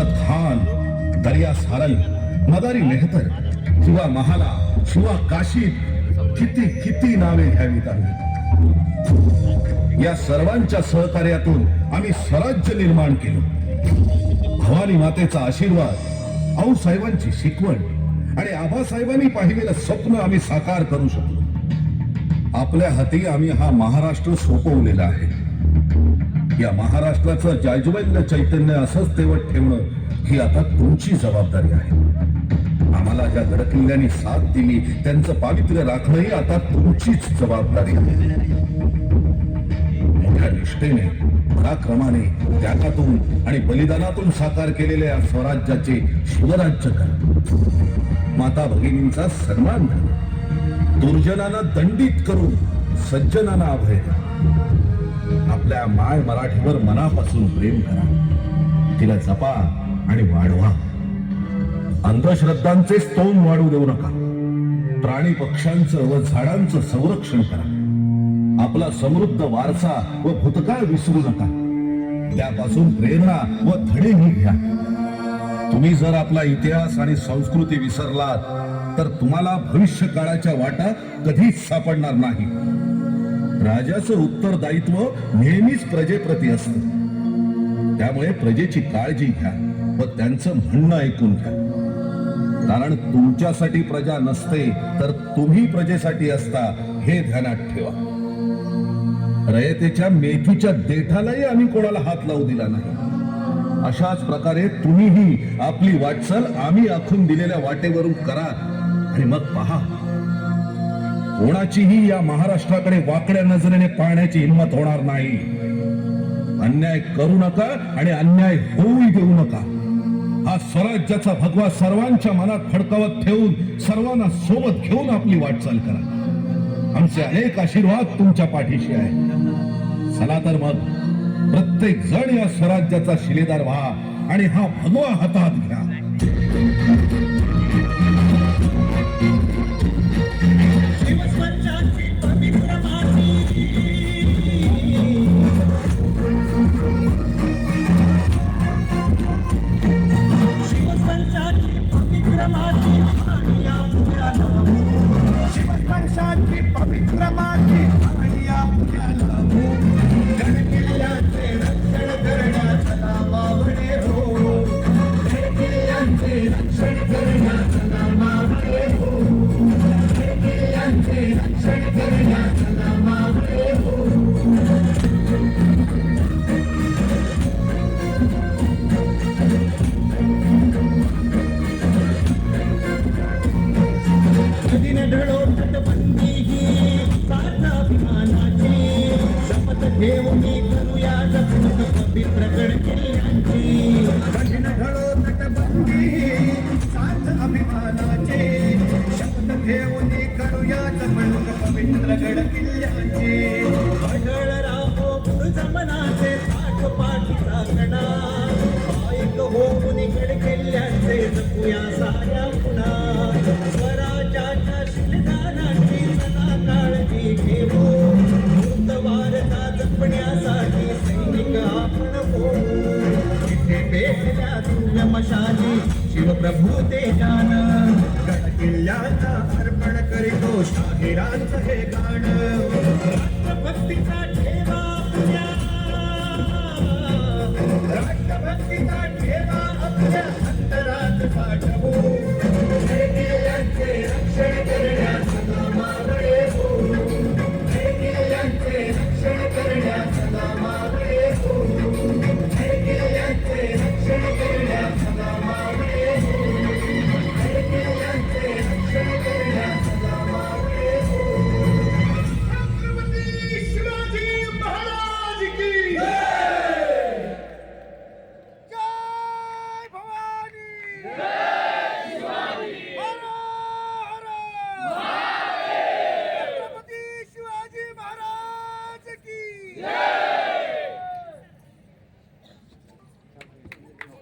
दौलत खान दर्या सारल मदारी मेहतर किंवा महाला शिवा काशी किती किती नावे घ्यावीत आम्ही या सर्वांच्या सहकार्यातून आम्ही स्वराज्य निर्माण केलं. भवानी मातेचा आशीर्वाद आऊ साहेबांची शिकवण आणि आबासाहेबांनी पाहिलेलं स्वप्न आम्ही साकार करू शकलो. आपल्या हाती आम्ही हा महाराष्ट्र सोपवलेला आहे. या महाराष्ट्राचं जाज्वल्य चैतन्य असंच तेवत ठेवणं ही आता तुमची जबाबदारी आहे. आम्हाला ज्या गडकिल्ल्यांनी साथ दिली त्यांचं पावित्र्य राखणंही आता तुमचीच जबाबदारी आहे. मोठ्या निष्ठेने पराक्रमाने त्यागातून आणि बलिदानातून साकार केलेल्या या स्वराज्याचे शिवराज्य करा. माता भगिनींचा सन्मान करा. दुर्जनांना दंडित करून सज्जनांना अभय द्या. आपल्या माय मराठीवर मनापासून प्रेम करा. तिला जपा आणि वाढवा. अंधश्रद्धांचे स्तोम वाढू देऊ नका. प्राणी पक्ष्यांचं व झाडांचं संरक्षण करा. आपला समृद्ध वारसा व भूतकाळ विसरू नका. त्यापासून प्रेरणा व धडेही घ्या. तुम्ही जर आपला इतिहास आणि संस्कृती विसरलात तर तुम्हाला भविष्य काळाच्या वाटा कधीच सापडणार नाही. राजाचं उत्तरदायित्व नेहमीच प्रजेप्रती असतं. त्यामुळे प्रजेची काळजी घ्या व त्यांचं म्हणणं ऐकून घ्या. कारण तुमच्यासाठी प्रजा नसते तर तुम्ही प्रजेसाठी असता हे ध्यानात ठेवा. रयतेच्या मेथीच्या देठालाही आम्ही कोणाला हात लावू दिला नाही. अशाच प्रकारे तुम्हीही आपली वाटचाल आम्ही आखून दिलेल्या वाटेवरून करा आणि मग पहा. कोणाचीही या महाराष्ट्राकडे वाकड्या नजरेने पाहण्याची हिंमत होणार नाही. अन्याय करू नका आणि अन्याय होऊ देऊ नका. हा स्वराज्याचा भगवा सर्वांच्या मनात फडकावत ठेवून सर्वांना सोबत घेऊन आपली वाटचाल करा. आमचे अनेक आशीर्वाद तुमच्या पाठीशी आहे. चला तर मग प्रत्येक जण या स्वराज्याचा शिलेदार व्हा आणि हा भगवा हातात घ्या. घेऊन करूया जपणूक पवित्र गड किल्ल्यांची. नदीने ढळो तटबंदी साध अभिमानाचे शपथ घेऊन करूया जपणूक पवित्र गड किल्ल्यांची. अढळ राहो जमनाचे पाठ पाठी राखणा ऐक होऊन गड किल्ल्यांचे जपूया साऱ्या तिथे भेटल्या दिव्य मशाली शिवप्रभू ते गड किल्ल्याचा अर्पण करीतो शाहिरांचं हे गाण. राष्ट्रभक्तीचा ठेवा आपल्या. राष्ट्रभक्तीचा ठेवा आपल्या.